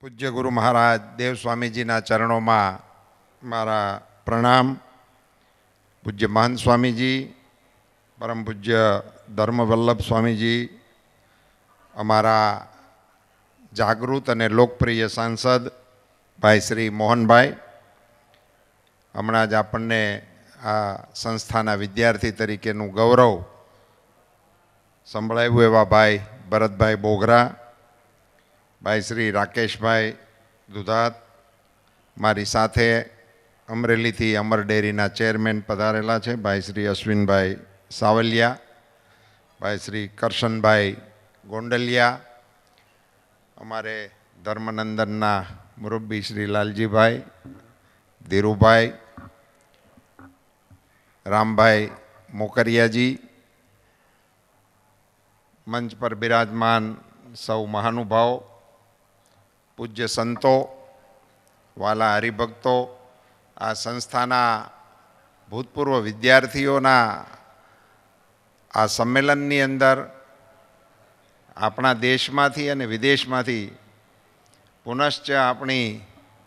પૂજ્ય ગુરુ મહારાજ દેવ સ્વામીજીના ચરણોમાં મારા પ્રણામ. પૂજ્ય મહંત સ્વામીજી, પરમ પૂજ્ય ધર્મવલ્લભ સ્વામીજી, અમારા જાગૃત અને લોકપ્રિય સાંસદ ભાઈ શ્રી મોહનભાઈ. હમણાં જ આપણને આ સંસ્થાના વિદ્યાર્થી તરીકેનું ગૌરવ સંભળાવ્યું એવા ભાઈ ભરતભાઈ બોગરા ભાઈ શ્રી રાકેશભાઈ દુધાત, મારી સાથે અમરેલીથી અમર ડેરીના ચેરમેન પધારેલા છે. ભાઈ શ્રી અશ્વિનભાઈ સાવલિયા, ભાઈ શ્રી કરશનભાઈ ગોંડલિયા, અમારે ધર્મનંદનના મુરબ્બી શ્રી લાલજીભાઈ, ધીરુભાઈ, રામભાઈ મોકરિયાજી, મંચ પર બિરાજમાન સૌ મહાનુભાવો પૂજ્ય સંતો, વાલા હરિભક્તો, આ સંસ્થાના ભૂતપૂર્વ વિદ્યાર્થીઓના આ સંમેલનની અંદર આપણા દેશમાંથી અને વિદેશમાંથી પુનશ્ચ આપણી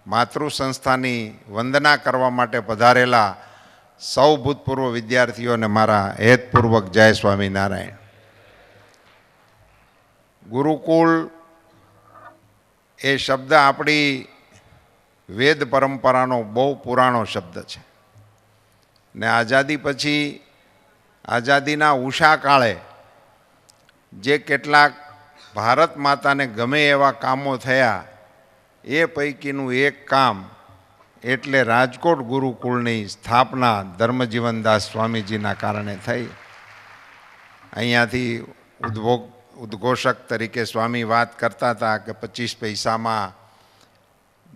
માતૃ સંસ્થાની વંદના કરવા માટે પધારેલા સૌ ભૂતપૂર્વ વિદ્યાર્થીઓને મારા હેતપૂર્વક જય સ્વામિનારાયણ. ગુરુકુળ એ શબ્દ આપણી વેદ પરંપરાનો બહુ પુરાણો શબ્દ છે. ને આઝાદી પછી, આઝાદીના ઉષા કાળે જે કેટલાક ભારત માતાને ગમે એવા કામો થયા, એ પૈકીનું એક કામ એટલે રાજકોટ ગુરુકુળની સ્થાપના ધર્મજીવનદાસ સ્વામીજીના કારણે થઈ. અહીંયાથી ઉદ્ભોગ ઉદ્ઘોષક તરીકે સ્વામી વાત કરતા હતા કે પચીસ પૈસામાં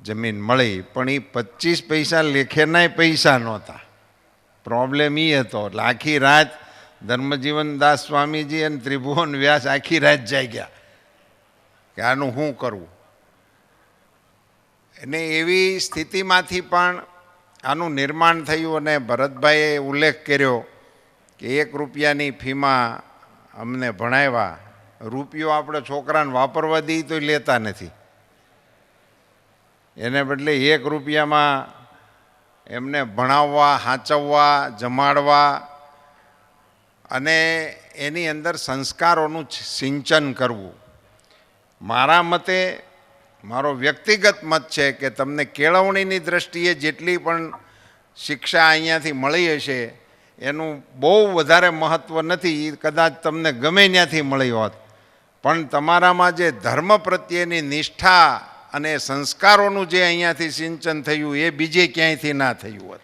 જમીન મળી, પણ એ પચીસ પૈસા લેખેનાય પૈસા નહોતા. પ્રોબ્લેમ એ હતો, એટલે આખી રાત ધર્મજીવનદાસ સ્વામીજી અને ત્રિભુવન વ્યાસ આખી રાત જાગ્યા કે આનું શું કરવું? અને એવી સ્થિતિમાંથી પણ આનું નિર્માણ થયું અને ભરતભાઈએ ઉલ્લેખ કર્યો કે એક રૂપિયાની ફીમાં અમને ભણાવ્યા. રૂપિયો આપણે છોકરાને વાપરવા દઈએ તો લેતા નથી. એને બદલે એક રૂપિયામાં એમને ભણાવવા સાચવવા જમાડવા અને એની અંદર સંસ્કારોનું સિંચન કરવું. મારા મતે મારો વ્યક્તિગત મત છે કે તમને કેળવણીની દ્રષ્ટિએ જેટલી પણ શિક્ષા અહીંયાથી મળી હશે, એનું બહુ વધારે મહત્ત્વ નથી. કદાચ તમને ગમે ત્યાંથી મળી હોત. પણ તમારામાં જે ધર્મ પ્રત્યેની નિષ્ઠા અને સંસ્કારોનું જે અહીંયાથી સિંચન થયું, એ બીજે ક્યાંયથી ના થયું હોત?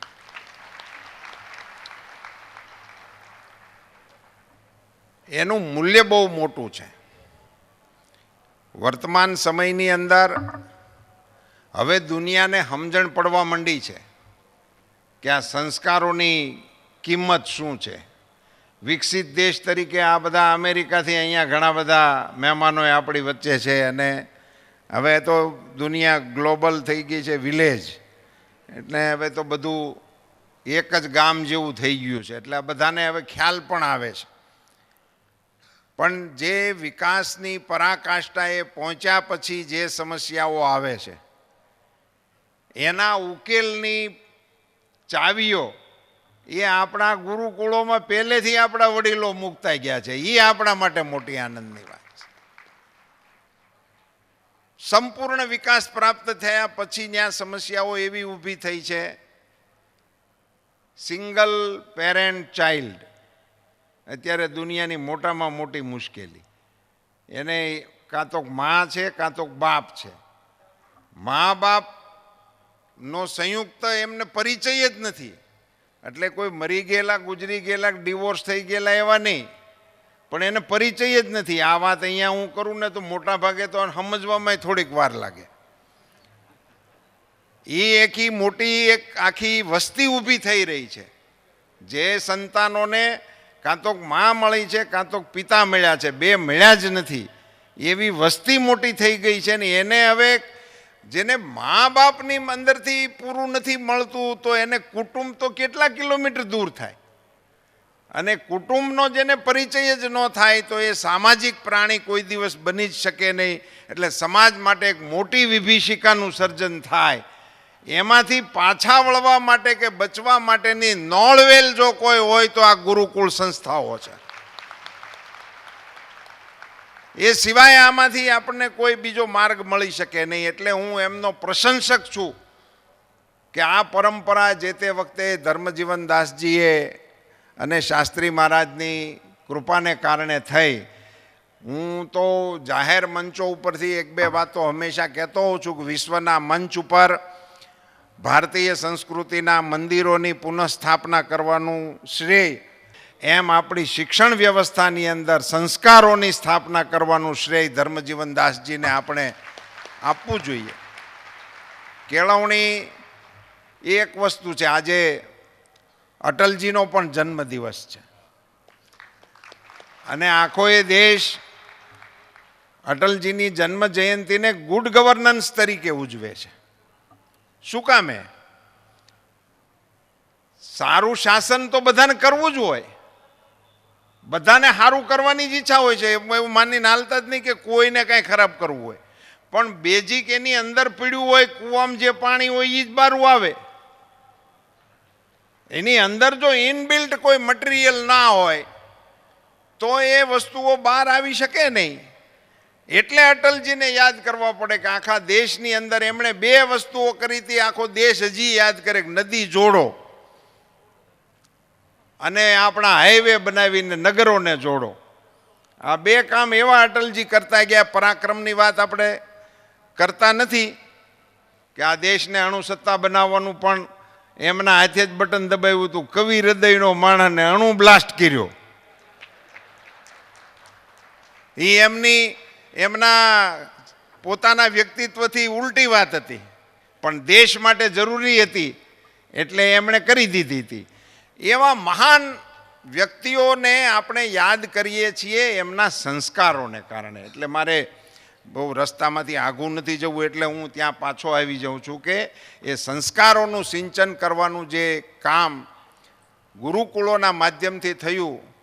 એનું મૂલ્ય બહુ મોટું છે. વર્તમાન સમયની અંદર હવે દુનિયાને સમજણ પડવા માંડી છે કે આ સંસ્કારોની કિંમત શું છે? વિકસિત દેશ તરીકે આ બધા અમેરિકાથી અહીંયા ઘણા બધા મહેમાનો આપણી વચ્ચે છે અને હવે તો દુનિયા ગ્લોબલ થઈ ગઈ છે, વિલેજ. એટલે હવે તો બધું એક જ ગામ જેવું થઈ ગયું છે. એટલે આ બધાને હવે ખ્યાલ પણ આવે છે. પણ જે વિકાસની પરાકાષ્ઠાએ પહોંચ્યા પછી જે સમસ્યાઓ આવે છે, એના ઉકેલની ચાવીઓ એ આપણા ગુરુકુળોમાં પહેલેથી આપણા વડીલો મૂકતા ગયા છે. એ આપણા માટે મોટી આનંદની વાત છે. સંપૂર્ણ વિકાસ પ્રાપ્ત થયા પછી ત્યાં સમસ્યાઓ એવી ઊભી થઈ છે. સિંગલ પેરેન્ટ ચાઇલ્ડ અત્યારે દુનિયાની મોટામાં મોટી મુશ્કેલી. એને કાં તો મા છે, કાં તો બાપ છે. મા બાપનો સંયુક્ત એમને પરિચય જ નથી. એટલે કોઈ મરી ગયેલા, ગુજરી ગયેલા, ડિવોર્સ થઈ ગયેલા એવા નહીં. પણ એને પરિચય જ નથી. આ વાત અહીંયા હું કરું ને તો મોટા ભાગે તો સમજવામાં થોડીક વાર લાગે. એ એકી મોટી એક આખી વસ્તી ઊભી થઈ રહી છે. જે સંતાનોને કાં તો મા મળી છે, કાં તો પિતા મળ્યા છે, બે મળ્યા જ નથી. એવી વસ્તી મોટી થઈ ગઈ છે ને એને હવે જેને મા બાપની અંદરથી પૂરું નથી મળતું, તો એને કુટુંબ તો કેટલા કિલોમીટર દૂર થાય? અને કુટુંબનો જેને પરિચય જ ન થાય, તો એ સામાજિક પ્રાણી કોઈ દિવસ બની જ શકે નહીં. એટલે સમાજ માટે એક મોટી વિભીષિકાનું સર્જન થાય. એમાંથી પાછા વળવા માટે કે બચવા માટેની નોળવેલ જો કોઈ હોય, તો આ ગુરુકુળ સંસ્થાઓ છે. એ સિવાય આમાંથી આપણને કોઈ બીજો માર્ગ મળી શકે નહીં. એટલે હું એમનો પ્રશંસક છું કે આ પરંપરા જે તે વખતે ધર્મજીવન દાસજીએ અને શાસ્ત્રી મહારાજની કૃપાને કારણે થઈ. હું તો જાહેર મંચો ઉપરથી એક બે વાતો હંમેશા કહેતો હોઉં છું કે વિશ્વના મંચ ઉપર ભારતીય સંસ્કૃતિના મંદિરોની પુનઃસ્થાપના કરવાનું શ્રેય એમ આપણી શિક્ષણ વ્યવસ્થાની અંદર સંસ્કારોની સ્થાપના કરવાનું શ્રેય ધર્મજીવન દાસજીને આપણે આપવું જોઈએ. કેળવણી એ એક વસ્તુ છે, આજે અટલજીનો પણ જન્મદિવસ છે. અને આખો એ દેશ અટલજીની જન્મ જયંતિને ગુડ ગવર્નન્સ તરીકે ઉજવે છે. શું કામે સારું શાસન તો બધાને કરવું જ હોય. બધાને સારું કરવાની જ ઈચ્છા હોય છે. એવું માની નાલતા જ નહીં કે કોઈને કાંઈ ખરાબ કરવું હોય. પણ બેઝિક એની અંદર પીડ્યું હોય, કૂવામાં જે પાણી હોય એ જ બારું આવે. એની અંદર જો ઇનબિલ્ટ કોઈ મટીરિયલ ના હોય, તો એ વસ્તુઓ બહાર આવી શકે નહીં. એટલે અટલજીને યાદ કરવા પડે કે આખા દેશની અંદર એમણે બે વસ્તુઓ કરી હતી. આખો દેશ હજી યાદ કરે નદી જોડો. અને આપણા હાઈવે બનાવીને નગરોને જોડો. આ બે કામ એવા અટલજી કરતા ગયા, પરાક્રમની વાત આપણે કરતા નથી કે આ દેશને અણુસત્તા બનાવવાનું પણ એમના હાથે જ બટન દબાવ્યું હતું. કવિ હૃદયનો માણસને અણુ બ્લાસ્ટ કર્યો. એ એમની, એમના પોતાના વ્યક્તિત્વથી ઉલટી વાત હતી. પણ દેશ માટે જરૂરી હતી એટલે એમણે કરી દીધી હતી. એવા મહાન વ્યક્તિઓને આપણે યાદ કરીએ છીએ એમના સંસ્કારોને કારણે. એટલે મારે બહુ રસ્તામાંથી આઘું નથી જવું, એટલે હું ત્યાં પાછો આવી જાઉં છું કે એ સંસ્કારોનું સિંચન કરવાનું જે કામ ગુરુકુળોના માધ્યમથી થયું,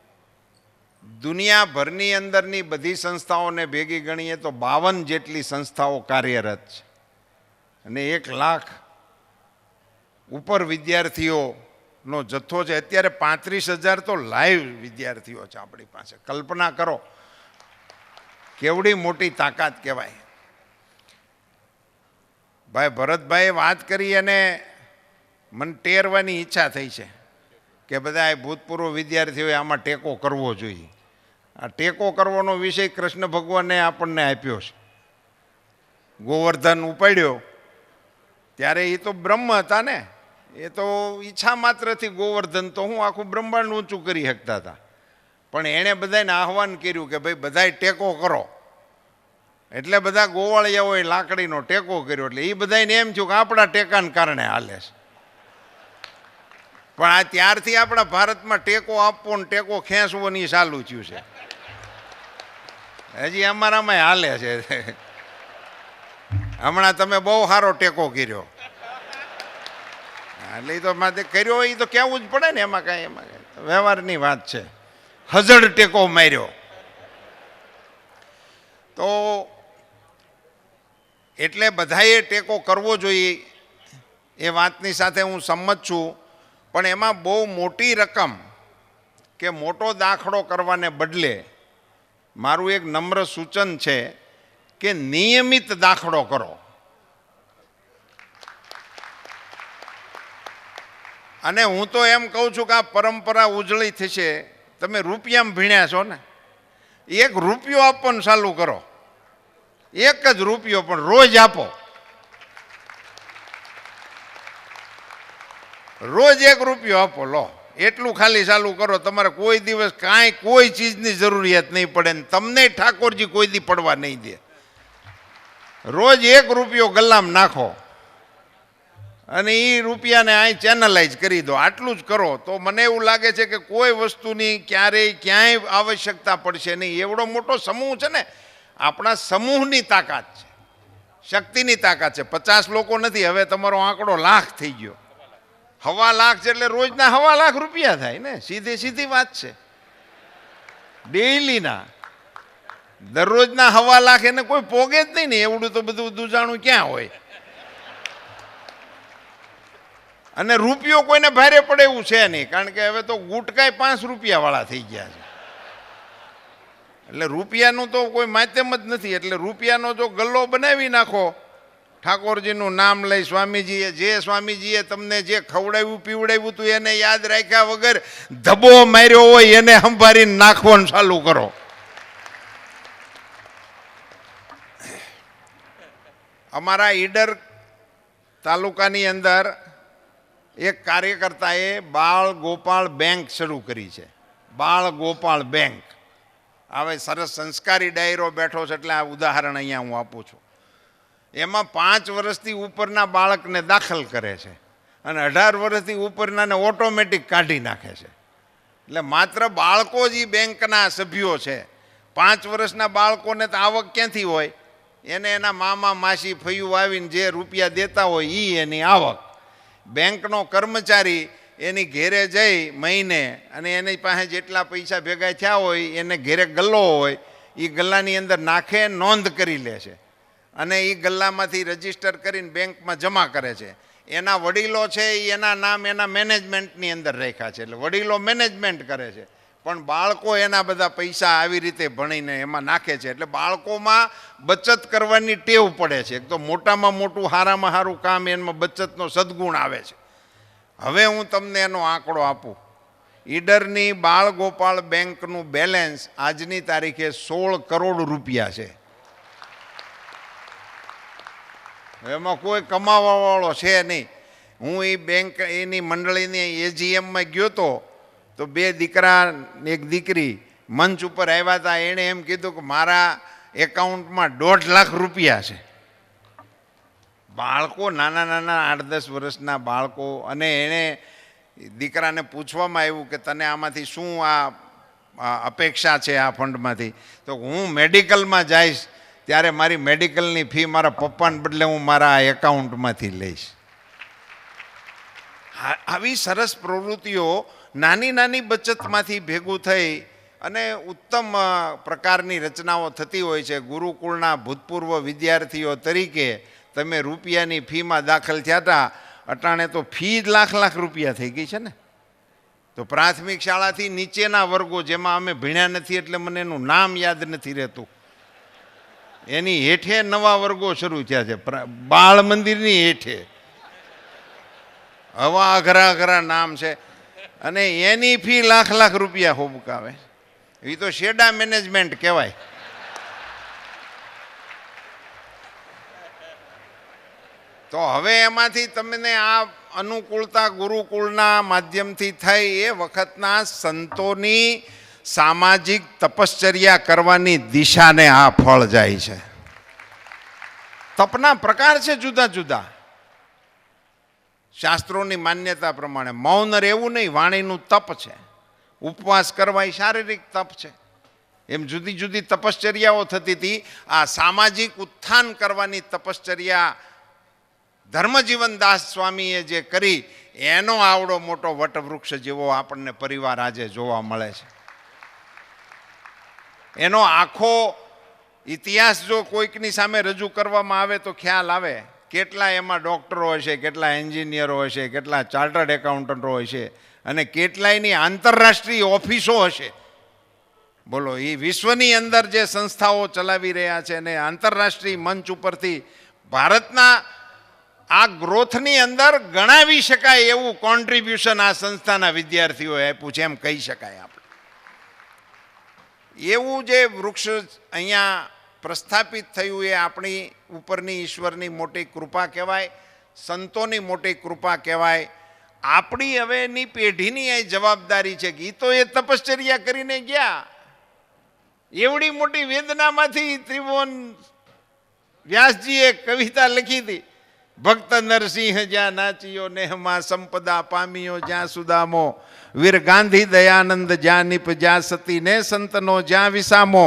દુનિયાભરની અંદરની બધી સંસ્થાઓને ભેગી ગણીએ તો બાવન જેટલી સંસ્થાઓ કાર્યરત છે. અને એક લાખ ઉપર વિદ્યાર્થીઓનો જથ્થો છે. અત્યારે પાંત્રીસ હજાર તો લાઈવ વિદ્યાર્થીઓ છે આપણી પાસે. કલ્પના કરો, કેવડી મોટી તાકાત કહેવાય. ભાઈ ભરતભાઈએ વાત કરી અને મને ટેરવાની ઈચ્છા થઈ છે કે બધા ભૂતપૂર્વ વિદ્યાર્થીઓએ આમાં ટેકો કરવો જોઈએ. આ ટેકો કરવાનો વિષય કૃષ્ણ ભગવાને આપણને આપ્યો છે. ગોવર્ધન ઉપાડ્યો. ત્યારે એ તો બ્રહ્મ હતા ને. એ તો ઈચ્છા માત્રથી ગોવર્ધન તો હું આખું બ્રહ્માંડ ઊંચું કરી શકતા હતા. પણ એણે બધાને આહવાન કર્યું કે ભાઈ બધાય ટેકો કરો. એટલે બધા ગોવાળિયાઓએ લાકડીનો ટેકો કર્યો એટલે એ બધાને એમ થયું કે આપણા ટેકાને કારણે હાલે છે. પણ આ ત્યારથી આપણા ભારતમાં ટેકો આપવો ને ટેકો ખેંચવો ને ચાલુ થયું છે. હજી અમારામાં હાલે છે. હમણાં તમે બહુ સારો ટેકો કર્યો. એટલે તો માથે કર્યો એ તો કહેવું જ પડે ને એમાં કાંઈ એમાં કાંઈ. વ્યવહારની વાત છે. હજડ ટેકો માર્યો. તો એટલે બધાએ ટેકો કરવો જોઈએ. એ વાતની સાથે હું સંમત છું. પણ એમાં બહુ મોટી રકમ કે મોટો દાખલો કરવાને બદલે મારું એક નમ્ર સૂચન છે કે નિયમિત દાખલો કરો. અને હું તો એમ કહું છું કે આ પરંપરા ઉજળી થશે. તમે રૂપિયામાં ભીણ્યા છો ને? એક રૂપિયો આપવાનું ચાલુ કરો. એક જ રૂપિયો પણ રોજ આપો. રોજ એક રૂપિયો આપો, લો. એટલું ખાલી ચાલુ કરો. તમારે કોઈ દિવસ કાંઈ કોઈ ચીજની જરૂરિયાત નહીં પડે ને તમને ઠાકોરજી કોઈ દી પડવા નહીં દે. રોજ એક રૂપિયો ગલામ નાખો. અને એ રૂપિયાને અહીં ચેનલાઇઝ કરી દો. આટલું જ કરો. તો મને એવું લાગે છે કે કોઈ વસ્તુની ક્યારેય ક્યાંય આવશ્યકતા પડશે નહીં. એવડો મોટો સમૂહ છે ને, આપણા સમૂહની તાકાત છે. શક્તિની તાકાત છે. પચાસ લોકો નથી. હવે તમારો આંકડો લાખ થઈ ગયો. હવા લાખ છે એટલે રોજના હવા લાખ રૂપિયા થાય ને? સીધી સીધી વાત છે. ડેઈલીના દરરોજના હવા લાખ એને કોઈ પોગે જ નહીં ને. એવડું તો બધું દુજાણું ક્યાં હોય? અને રૂપિયો કોઈને ભારે પડે એવું છે નહીં, કારણ કે હવે તો ગુટકાય પાંચ રૂપિયાવાળા થઈ ગયા છે. એટલે રૂપિયાનું તો કોઈ માધ્યમ જ નથી, એટલે રૂપિયાનો જો ગલ્લો બનાવી નાખો, ઠાકોરજીનું નામ લઈ સ્વામીજીએ, જે સ્વામીજીએ તમને જે ખવડાવ્યું, પીવડાવ્યું હતું એને યાદ રાખ્યા વગર ધબો માર્યો હોય એને સંભાળીને નાખવાનું ચાલુ કરો. અમારા ઈડર તાલુકાની અંદર એક કાર્યકર્તાએ બાળ ગોપાળ બેંક શરૂ કરી છે. બાળ ગોપાળ બેંક. હવે સરસ સંસ્કારી ડાયરો બેઠો છે એટલે આ ઉદાહરણ અહીંયા હું આપું છું. એમાં પાંચ વર્ષથી ઉપરના બાળકને દાખલ કરે છે અને અઢાર વર્ષથી ઉપરનાને ઓટોમેટિક કાઢી નાખે છે. એટલે માત્ર બાળકો જ એ બેંકના સભ્યો છે. પાંચ વર્ષના બાળકોને તો આવક ક્યાંથી હોય? એને એના મામા, માસી, ફૈયું આવીને જે રૂપિયા દેતા હોય એ એની આવક. બેંકનો કર્મચારી એની ઘેરે જઈ મહિને અને એની પાસે જેટલા પૈસા ભેગા થયા હોય, એને ઘેરે ગલ્લો હોય એ ગલ્લાની અંદર નાખે, નોંધ કરી લે છે. અને એ ગલ્લામાંથી રજિસ્ટર કરીને બેંકમાં જમા કરે છે. એના વડીલો છે એના નામ એના મેનેજમેન્ટની અંદર રાખ્યા છે. એટલે વડીલો મેનેજમેન્ટ કરે છે. પણ બાળકો એના બધા પૈસા આવી રીતે ભણીને એમાં નાખે છે. એટલે બાળકોમાં બચત કરવાની ટેવ પડે છે. એક તો મોટામાં મોટું હારામાં સારું કામ એમાં બચતનો સદગુણ આવે છે. હવે હું તમને એનો આંકડો આપું. ઈડરની બાળ ગોપાળ બેંકનું બેલેન્સ આજની તારીખે સોળ કરોડ રૂપિયા છે. એમાં કોઈ કમાવાવાળો છે નહીં. હું એ બેંક, એની મંડળીની એજીએમમાં ગયો તો તો બે દીકરા એક દીકરી મંચ ઉપર આવ્યા હતા એણે એમ કીધું કે મારા એકાઉન્ટમાં દોઢ લાખ રૂપિયા છે. બાળકો, નાના નાના આઠ દસ વર્ષના બાળકો અને એણે દીકરાને પૂછવામાં આવ્યું કે તને આમાંથી શું આ અપેક્ષા છે આ ફંડમાંથી? તો હું મેડિકલમાં જઈશ, ત્યારે મારી મેડિકલની ફી મારા પપ્પાને બદલે હું મારા એકાઉન્ટમાંથી લઈશ. આવી સરસ પ્રવૃત્તિઓ નાની નાની બચતમાંથી ભેગું થઈ અને ઉત્તમ પ્રકારની રચનાઓ થતી હોય છે. ગુરુકુળના ભૂતપૂર્વ વિદ્યાર્થીઓ તરીકે તમે રૂપિયાની ફીમાં દાખલ થયા હતા અટાણે તો ફી જ લાખ લાખ રૂપિયા થઈ ગઈ છે ને. તો પ્રાથમિક શાળાથી નીચેના વર્ગો જેમાં અમે ભણ્યા નથી એટલે મને એનું નામ યાદ નથી રહેતું. એની હેઠે નવા વર્ગો શરૂ થયા છે. બાળ મંદિરની હેઠે. હવા અઘરા અઘરા નામ છે. અને એની ફી લાખ લાખ રૂપિયા હોબકાવે એ તો શેડા મેનેજમેન્ટ કહેવાય. તો હવે એમાંથી તમને આ અનુકૂળતા ગુરુકુળના માધ્યમથી થઈ એ વખતના સંતોની સામાજિક તપશ્ચર્યા કરવાની દિશાને આ ફળ જાય છે. તપના પ્રકાર છે જુદા જુદા. શાસ્ત્રોની માન્યતા પ્રમાણે મૌન રહેવું નહીં, વાણીનું તપ છે. ઉપવાસ કરવા એ શારીરિક તપ છે. એમ જુદી જુદી તપશ્ચર્યાઓ થતી હતી. આ સામાજિક ઉત્થાન કરવાની તપશ્ચર્યા ધર્મજીવન દાસ સ્વામીએ જે કરી, એનો આવડો મોટો વટવૃક્ષ જેવો આપણને પરિવાર આજે જોવા મળે છે. એનો આખો ઇતિહાસ જો કોઈકની સામે રજૂ કરવામાં આવે તો ખ્યાલ આવે. કેટલા એમાં ડૉક્ટરો હશે, કેટલા એન્જિનિયરો હશે, કેટલા ચાર્ટર્ડ એકાઉન્ટન્ટો હશે અને કેટલાયની આંતરરાષ્ટ્રીય ઓફિસો હશે? બોલો એ વિશ્વની અંદર જે સંસ્થાઓ ચલાવી રહ્યા છે અને આંતરરાષ્ટ્રીય મંચ ઉપરથી ભારતના આ ગ્રોથની અંદર ગણાવી શકાય એવું કોન્ટ્રીબ્યુશન આ સંસ્થાના વિદ્યાર્થીઓએ આપ્યું છે, એમ કહી શકાય આપણે. એવું જે વૃક્ષ અહીંયા પ્રસ્થાપિત થયું એ આપણી ઉપરની ઈશ્વરની મોટી કૃપા કહેવાય, સંતોની મોટી કૃપા કહેવાય. આપણી હવેની પેઢીની એ જવાબદારી છે કે ઈ તો એ તપશ્ચર્યા કરીને ગયા. એવડી મોટી વેદનામાંથી ત્રિભુવન વ્યાસજીએ કવિતા લખી હતી ભક્ત નરસિંહ જ્યાં નાચ્યો નેહમાં સંપદા પામ્યો જ્યાં સુદામો, વીર ગાંધી દયાનંદ જ્યાં નિપ જ્યાં સતી ને સંતનો જ્યાં વિસામો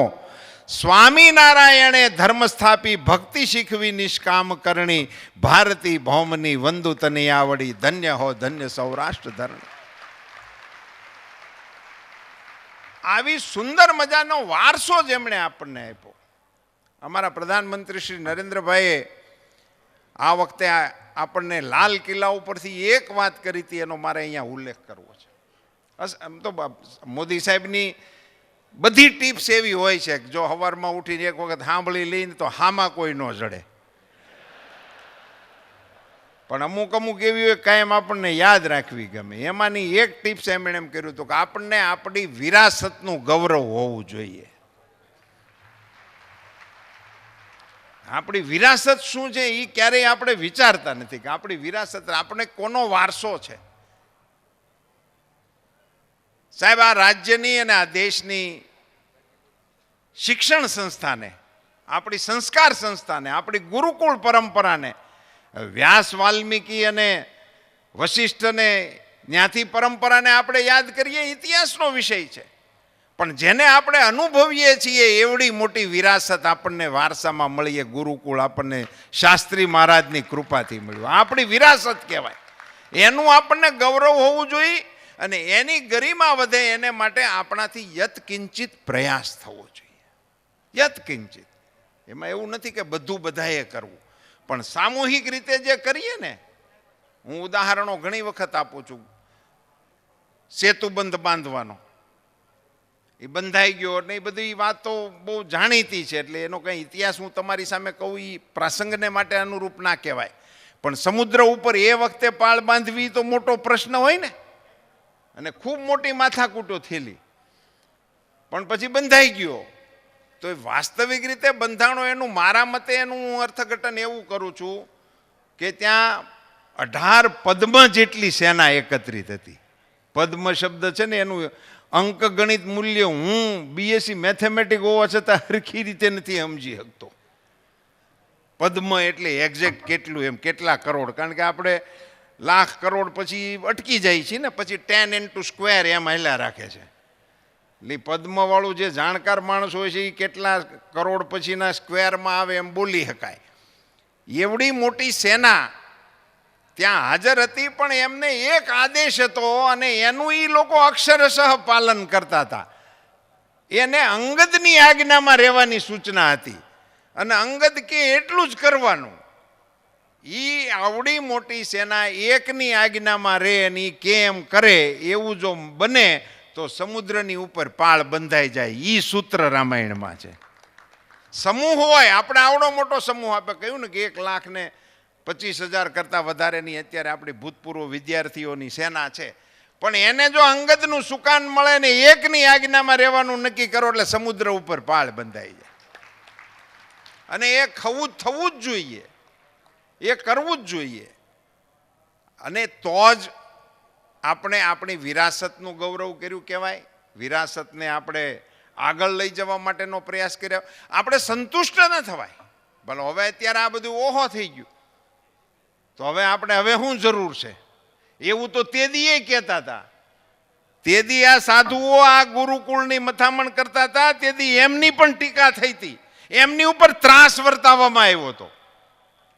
સ્વામિનારાયણે ધર્મ સ્થાપી ભક્તિ શીખવી નિષ્કામ કરણી ભારતી ભૌમની વંદુ તની આવડી ધન્ય હો ધન્ય સૌરાષ્ટ્ર ધરણ. આવી સુંદર મજાનો વારસો જેમણે આપણને આપ્યો. અમારા પ્રધાનમંત્રી શ્રી નરેન્દ્રભાઈએ આ વખતે આપણને લાલ કિલ્લા ઉપરથી એક વાત કરી હતી, એનો મારે અહીંયા ઉલ્લેખ કરવો છે. બસ આમ તો મોદી સાહેબની બધી ટિપ્સ એવી હોય છે જો સવારમાં ઉઠીને એક વખત સાંભળી લઈને તો હામાં કોઈ ન જડે. પણ અમુક અમુક એવી હોય કાયમ આપણને યાદ રાખવી ગમે. એમાંની એક ટિપ્સ એમણે એમ કર્યું હતું કે આપણને આપણી વિરાસતનું ગૌરવ હોવું જોઈએ. આપણી વિરાસત શું છે એ ક્યારેય આપણે વિચારતા નથી કે આપણી વિરાસત, આપણે કોનો વારસો છે? સાહેબ, આ રાજ્યની અને આ દેશની શિક્ષણ સંસ્થાને, આપણી સંસ્કાર સંસ્થાને, આપણી ગુરુકુળ પરંપરાને, વ્યાસ વાલ્મીકી અને વશિષ્ઠને, ત્યાંથી પરંપરાને આપણે યાદ કરીએ, ઇતિહાસનો વિષય છે. પણ જેને આપણે અનુભવીએ છીએ, એવડી મોટી વિરાસત આપણને વારસામાં મળીએ, ગુરુકુળ આપણને શાસ્ત્રી મહારાજની કૃપાથી મળ્યું. આપણી વિરાસત કહેવાય. એનું આપણને ગૌરવ હોવું જોઈએ અને એની ગરિમા વધે એને માટે આપણાથી યત કિંચિત પ્રયાસ થવો જોઈએ. યત કિંચિત. એમાં એવું નથી કે બધું બધાએ કરવું. પણ સામૂહિક રીતે જે કરીએ ને, હું ઉદાહરણો ઘણી વખત આપું છું. સેતુબંધ બાંધવાનો. એ બંધાઈ ગયો ને એ બધી વાતો બહુ જાણીતી છે, એટલે એનો કંઈ ઇતિહાસ હું તમારી સામે કહું એ પ્રસંગને માટે અનુરૂપ ના કહેવાય. પણ સમુદ્ર ઉપર એ વખતે પાળ બાંધવી તો મોટો પ્રશ્ન હોય ને. અને ખૂબ મોટી માથાકૂટો થયેલી. પણ પછી બંધાઈ ગયો. તો એ વાસ્તવિક રીતે બંધાણો એનું મારા મતે એનું અર્થઘટન એવું કરું છું કે ત્યાં અઢાર પદ્મ જેટલી સેના એકત્રિત હતી. પદ્મ શબ્દ છે ને એનું અંક ગણિત મૂલ્ય હું બીએસસી મેથેમેટિક હોવા છતાં હરખી રીતે નથી સમજી શકતો. પદ્મ એટલે એક્ઝેક્ટ કેટલું એમ, કેટલા કરોડ? કારણ કે આપણે લાખ કરોડ પછી અટકી જાય છે ને, પછી ટેન ઇન્ટુ સ્ક્વેર એમ હેલા રાખે છે. એટલે પદ્મવાળું જે જાણકાર માણસ હોય છે એ કેટલા કરોડ પછીના સ્ક્વેરમાં આવે એમ બોલી શકાય એવડી મોટી સેના ત્યાં હાજર હતી, પણ એમને એક આદેશ હતો અને એનું એ લોકો અક્ષરશઃ પાલન કરતા હતા. એને અંગદની આજ્ઞામાં રહેવાની સૂચના હતી. અને અંગદ કે એટલું જ કરવાનું. ઈ આવડી મોટી સેના એકની આજ્ઞામાં રહે અને એ કેમ કરે એવું જો બને તો સમુદ્રની ઉપર પાળ બંધાઈ જાય. એ સૂત્ર રામાયણમાં છે. સમૂહ હોય, આપણે આવડો મોટો સમૂહ આપણે કહ્યું ને કે એક લાખને પચીસ હજાર કરતાં વધારેની અત્યારે આપણી ભૂતપૂર્વ વિદ્યાર્થીઓની સેના છે. પણ એને જો અંગતનું સુકાન મળે ને એકની આજ્ઞામાં રહેવાનું નક્કી કરો એટલે સમુદ્ર ઉપર પાળ બંધાઈ જાય. અને એ ખવું થવું જ જોઈએ. એ કરવું જ જોઈએ. અને તો જ આપણે આપણી વિરાસતનું ગૌરવ કર્યું કહેવાય. વિરાસતને આપણે આગળ લઈ જવા માટેનો પ્રયાસ કર્યો. આપણે સંતુષ્ટ ન થવાય. ભલે હવે અત્યારે આ બધું ઓહો થઈ ગયું. તો હવે આપણે હવે શું જરૂર છે? એવું તો તે દીએ કહેતા હતા. તે દી આ સાધુઓ આ ગુરુકુળની મથામણ કરતા હતા તે એમની પણ ટીકા થઈ હતી. એમની ઉપર ત્રાસ વર્તાવવામાં આવ્યો હતો.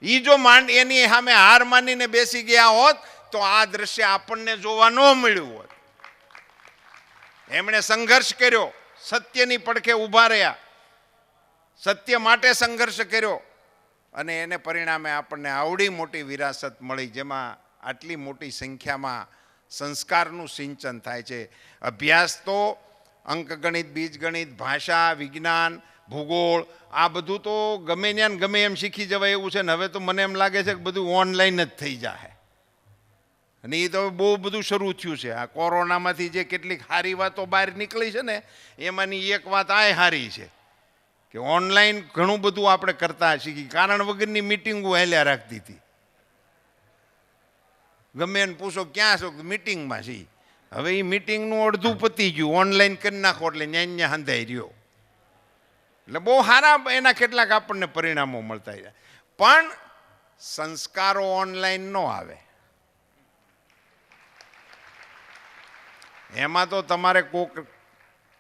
એ જો માંડ, એની સામે હાર માનીને બેસી ગયા હોત, તો આ દ્રશ્ય આપણને જોવા ન મળ્યું હોત. એમણે સંઘર્ષ કર્યો. સત્યની પડખે ઊભા રહ્યા. સત્ય માટે સંઘર્ષ કર્યો. અને એને પરિણામે આપણને આવડી મોટી વિરાસત મળી, જેમાં આટલી મોટી સંખ્યામાં સંસ્કારનું સિંચન થાય છે. અભ્યાસ તો અંકગણિત, બીજગણિત, ભાષા, વિજ્ઞાન ભૂગોળ, આ બધું તો ગમે ત્યાં ગમે એમ શીખી જવાય એવું છે ને હવે તો મને એમ લાગે છે કે બધું ઓનલાઈન જ થઈ જાય અને એ તો બહુ બધું શરૂ થયું છે. આ કોરોનામાંથી જે કેટલીક સારી વાતો બહાર નીકળી છે ને, એમાંની એક વાત આ સારી છે કે ઓનલાઈન ઘણું બધું આપણે કરતા શીખી. કારણ વગરની મિટિંગો હેલ્યા રાખતી હતી. ગમે એને પૂછો ક્યાં છો? મિટિંગમાં છીએ હવે એ મિટિંગનું અડધું પતી ગયું. ઓનલાઈન કરી નાખો એટલે ન્યાય ન્યા હંધાઈ રહ્યો. એટલે બહુ સારા એના કેટલાક આપણને પરિણામો મળતા જાય. પણ સંસ્કારો ઓનલાઈન ન આવે. એમાં તો તમારે કોક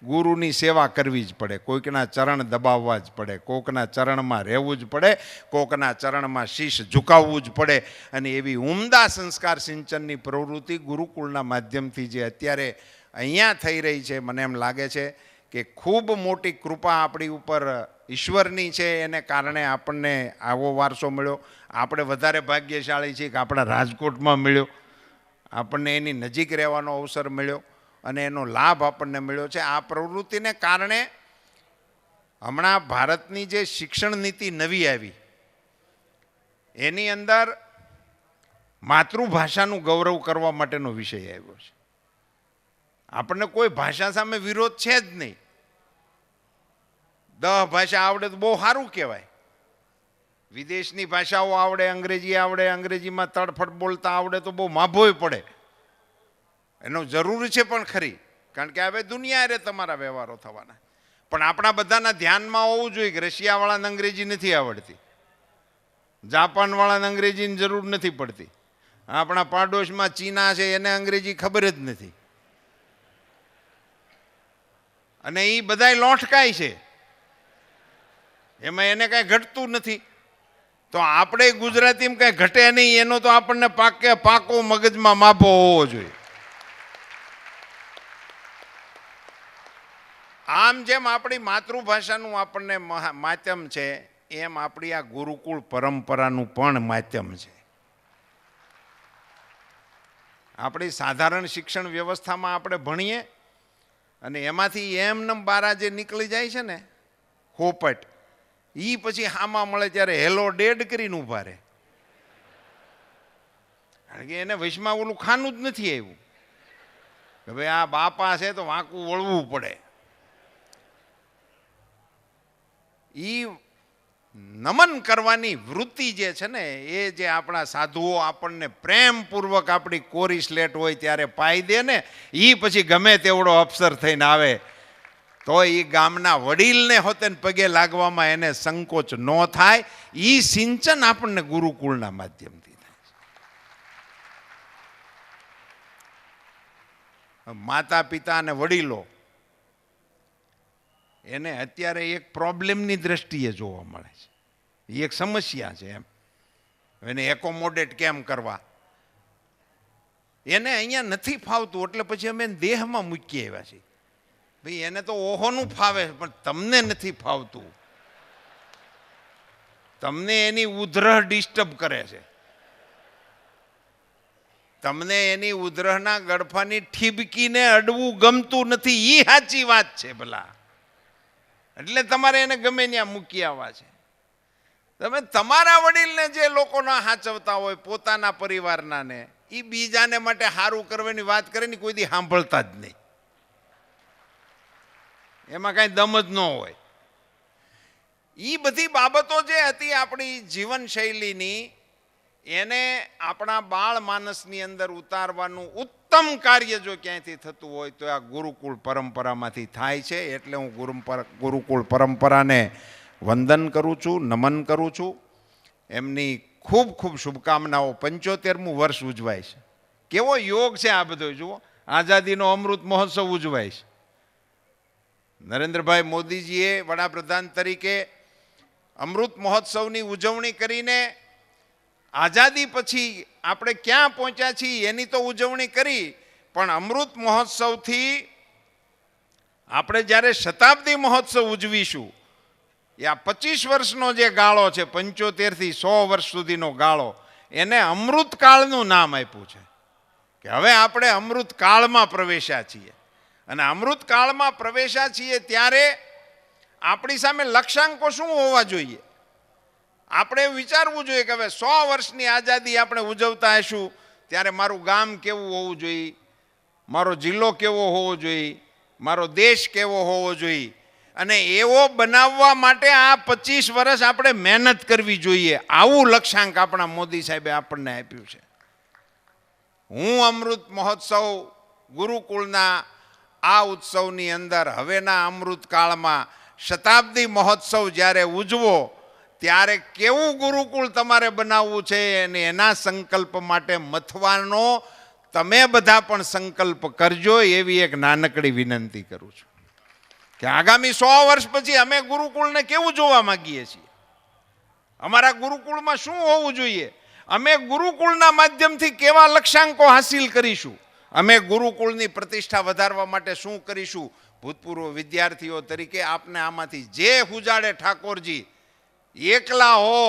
ગુરુની સેવા કરવી જ પડે. કોઈકના ચરણ દબાવવા જ પડે. કોકના ચરણમાં રહેવું જ પડે. કોકના ચરણમાં શીશ ઝુકાવવું જ પડે. અને એવી ઉમદા સંસ્કાર સિંચનની પ્રવૃત્તિ ગુરુકુળના માધ્યમથી જે અત્યારે અહીંયા થઈ રહી છે, મને એમ લાગે છે કે ખૂબ મોટી કૃપા આપણી ઉપર ઈશ્વરની છે, એને કારણે આપણને આવો વારસો મળ્યો. આપણે વધારે ભાગ્યશાળી છીએ કે આપણા રાજકોટમાં મળ્યો. આપણને એની નજીક રહેવાનો અવસર મળ્યો અને એનો લાભ આપણને મળ્યો છે. આ પ્રવૃત્તિને કારણે હમણાં ભારતની જે શિક્ષણ નીતિ નવી આવી, એની અંદર માતૃભાષાનું ગૌરવ કરવા માટેનો વિષય આવ્યો છે. આપણને કોઈ ભાષા સામે વિરોધ છે જ નહીં. દહ ભાષા આવડે તો બહુ સારું કહેવાય. વિદેશની ભાષાઓ આવડે, અંગ્રેજી આવડે, અંગ્રેજીમાં તડફટ બોલતા આવડે તો બહુ માભોય પડે. એનો જરૂર છે પણ ખરી, કારણ કે હવે દુનિયા રે તમારા વ્યવહારો થવાના. પણ આપણા બધાના ધ્યાનમાં હોવું જોઈએ કે રશિયાવાળાને અંગ્રેજી નથી આવડતી. જાપાનવાળાને અંગ્રેજીની જરૂર નથી પડતી. આપણા પાડોશમાં ચીના છે, એને અંગ્રેજી ખબર જ નથી. અને એ બધાય લોટકાય છે. એમાં એને કાંઈ ઘટતું નથી. તો આપણે ગુજરાતીમાં કાંઈ ઘટે નહીં, એનો તો આપણને પાકે પાકો મગજમાં માપો હોવો જોઈએ. આમ જેમ આપણી માતૃભાષાનું આપણને માધ્યમ છે, એમ આપણી આ ગુરુકુળ પરંપરાનું પણ માધ્યમ છે. આપણી સાધારણ શિક્ષણ વ્યવસ્થામાં આપણે ભણીએ અને એમાંથી એમનેમ બારા જે નીકળી જાય છે ને, હોપટ એ પછી હામાં મળે ત્યારે હેલો ડેડ કરીને ઊભા રહે. કારણ કે એને વૈશમાં ઓલું ખાનું જ નથી આવ્યું. કે ભાઈ આ બાપા છે તો વાંકું વળવું પડે. એ નમન કરવાની વૃત્તિ જે છે ને, એ જે આપણા સાધુઓ આપણને પ્રેમપૂર્વક આપણી કોરી સ્લેટ હોય ત્યારે પાઈ દે ને એ પછી ગમે તેવડો અફસર થઈને આવે. તો એ ગામના વડીલને હોતે પગે લાગવામાં એને સંકોચ ન થાય. એ સિંચન આપણને ગુરુકુળના માધ્યમથી થાય માતા પિતા અને વડીલો, એને અત્યારે એક પ્રોબ્લેમની દ્રષ્ટિએ જોવા મળે છે. એ એક સમસ્યા છે એમ. એને એકોમોડેટ કેમ કરવા? એને અહીંયા નથી ફાવતું, એટલે પછી અમે દેહમાં મૂકી આવ્યા છીએ. ભાઈ, એને તો ઓહોનું ફાવે પણ તમને નથી ફાવતું. તમને એની ઉધરહ ડિસ્ટર્બ કરે છે. તમને એની ઉધરહના ગળફાની ઠીબકીને અડવું ગમતું નથી એ સાચી વાત છે ભલા. એટલે તમારે એને ગમે ત્યાં મૂકી આવવા છે. તમે તમારા વડીલને જે લોકોના હાચવતા હોય, પોતાના પરિવારના ને એ બીજાને માટે સારું કરવાની વાત કરે ને કોઈ દી સાંભળતા જ નહીં. એમાં કાંઈ દમ જ ન હોય. એ બધી બાબતો જે હતી આપણી જીવનશૈલીની, એને આપણા બાળ માનસની અંદર ઉતારવાનું ઉત્તમ કાર્ય જો ક્યાંયથી થતું હોય તો આ ગુરુકુળ પરંપરામાંથી થાય છે. એટલે હું ગુરુ ગુરુકુળ પરંપરાને વંદન કરું છું, નમન કરું છું. એમની ખૂબ ખૂબ શુભકામનાઓ પંચોતેરમું વર્ષ ઉજવાય છે. કેવો યોગ છે આ બધો, જુઓ. આઝાદીનો અમૃત મહોત્સવ ઉજવાય છે. નરેન્દ્રભાઈ મોદીજીએ વડાપ્રધાન તરીકે અમૃત મહોત્સવની ઉજવણી કરીને આઝાદી પછી આપણે ક્યાં પહોંચ્યા છીએ એની તો ઉજવણી કરી, પણ અમૃત મહોત્સવથી આપણે જ્યારે શતાબ્દી મહોત્સવ ઉજવીશું, એ આ પચીસ વર્ષનો જે ગાળો છે, પંચોતેરથી સો વર્ષ સુધીનો ગાળો, એને અમૃતકાળનું નામ આપ્યું છે. કે હવે આપણે અમૃતકાળમાં પ્રવેશ્યા છીએ. અને અમૃતકાળમાં પ્રવેશા છીએ ત્યારે આપણી સામે લક્ષ્યાંકો શું હોવા જોઈએ? આપણે વિચારવું જોઈએ કે હવે સો વર્ષની આઝાદી આપણે ઉજવતા હશું, ત્યારે મારું ગામ કેવું હોવું જોઈએ? મારો જિલ્લો કેવો હોવો જોઈએ? મારો દેશ કેવો હોવો જોઈએ? અને એવો બનાવવા માટે આ પચીસ વર્ષ આપણે મહેનત કરવી જોઈએ. આવું લક્ષ્યાંક આપણા મોદી સાહેબે આપણને આપ્યું છે. હું અમૃત મહોત્સવ ગુરુકુળના આ ઉત્સવની અંદર હવેના અમૃતકાળમાં શતાબ્દી મહોત્સવ જ્યારે ઉજવો, ત્યારે કેવું ગુરુકુળ તમારે બનાવવું છે અને એના સંકલ્પ માટે મથવાનો તમે બધા પણ સંકલ્પ કરજો એવી એક નાનકડી વિનંતી કરું છું. કે આગામી સો વર્ષ પછી અમે ગુરુકુળને કેવું જોવા માગીએ છીએ? અમારા ગુરુકુળમાં શું હોવું જોઈએ? અમે ગુરુકુળના માધ્યમથી કેવા લક્ષ્યાંકો હાસિલ કરીશું? અમે ગુરુકુળની પ્રતિષ્ઠા વધારવા માટે શું કરીશું? ભૂતપૂર્વ વિદ્યાર્થીઓ તરીકે આપને આમાંથી જે હુજાડે ઠાકોરજી, એકલા હો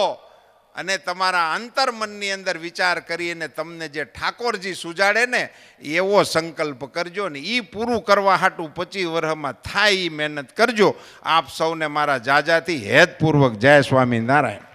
અને તમારા અંતર્મનની અંદર વિચાર કરીને તમને જે ઠાકોરજી સુજાડે ને, એવો સંકલ્પ કરજો ને એ પૂરું કરવા હાટું પચીસ વર્ષમાં થાય એ મહેનત કરજો. આપ સૌને મારા જાજાથી હેતપૂર્વક જય સ્વામી નારાયણ